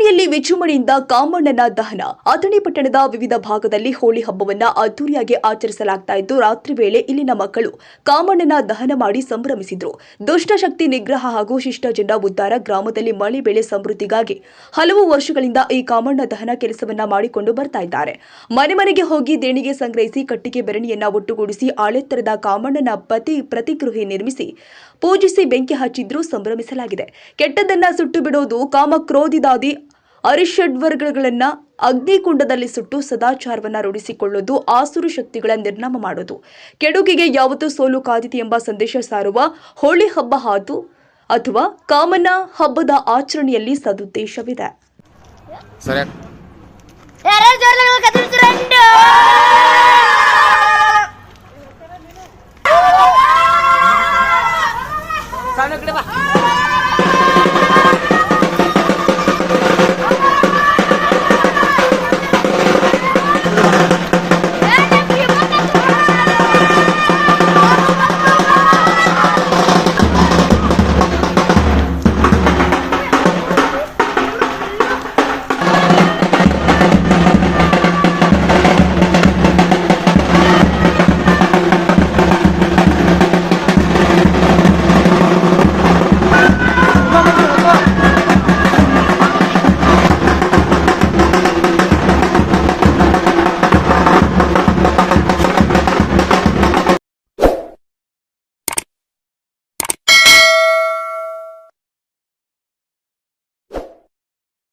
ಇಲ್ಲಿ ವಿಜೃಂಭಣೆಯಿಂದ ಕಾಮಣ್ಣನ ದಹನ. ಅಥಣಿ ಪಟ್ಟಣದ ವಿವಿಧ ಭಾಗದಲ್ಲಿ ಹೋಳಿ ಹಬ್ಬವನ್ನ ಅದ್ದೂರಿಯಾಗಿ ಆಚರಿಸಲಾಗ್ತಾ ಇದ್ದು, ರಾತ್ರಿ ವೇಳೆ ಇಲ್ಲಿನ ಮಕ್ಕಳು ಕಾಮಣ್ಣನ ದಹನ ಮಾಡಿ ಸಂಭ್ರಮಿಸಿದ್ರು. ದುಷ್ಟಶಕ್ತಿ ನಿಗ್ರಹ ಹಾಗೂ ಶಿಷ್ಟ ಜಂಡ ಉದ್ಧಾರ ಗ್ರಾಮದಲ್ಲಿ ಮಳೆ ಬೆಳೆ ಸಮೃದ್ಧಿಗಾಗಿ ಹಲವು ವರ್ಷಗಳಿಂದ ಈ ಕಾಮಣ್ಣ ದಹನ ಕೆಲಸವನ್ನ ಮಾಡಿಕೊಂಡು ಬರ್ತಾ ಇದ್ದಾರೆ. ಮನೆ ಮನೆಗೆ ಹೋಗಿ ದೇಣಿಗೆ ಸಂಗ್ರಹಿಸಿ, ಕಟ್ಟಿಗೆ ಬೆರಣಿಯನ್ನ ಒಟ್ಟುಗೂಡಿಸಿ, ಆಳೆತ್ತರದ ಕಾಮಣ್ಣನ ಪತಿ ಪ್ರತಿಗೃಹಿ ನಿರ್ಮಿಸಿ, ಪೂಜಿಸಿ ಬೆಂಕಿ ಹಚ್ಚಿದ್ರೂ, ಸಂಭ್ರಮಿಸಲಾಗಿದೆ. ಕೆಟ್ಟದನ್ನ ಸುಟ್ಟು ಬಿಡೋದು ಕಾಮಕ್ರೋಧಿದಾದಿ ಅರಿಷಡ್ವರ್ಗಗಳನ್ನ ಅಗ್ನಿಕುಂಡದಲ್ಲಿ ಸುಟ್ಟು ಸದಾಚಾರವನ್ನ ರೂಢಿಸಿಕೊಳ್ಳೋದು ಆಸುರು ಶಕ್ತಿಗಳ ನಿರ್ನಾಮ ಮಾಡೋದು. ಕೆಡುಕಿಗೆ ಯಾವತ್ತೂ ಸೋಲು ಕಾದಿತಿ ಎಂಬ ಸಂದೇಶ ಸಾರುವ ಹೋಳಿ ಹಬ್ಬ ಹಾದು ಅಥವಾ ಕಾಮನ ಹಬ್ಬದ ಆಚರಣೆಯಲ್ಲಿ ಸದುದ್ದೇಶವಿದೆ. ಬಾ.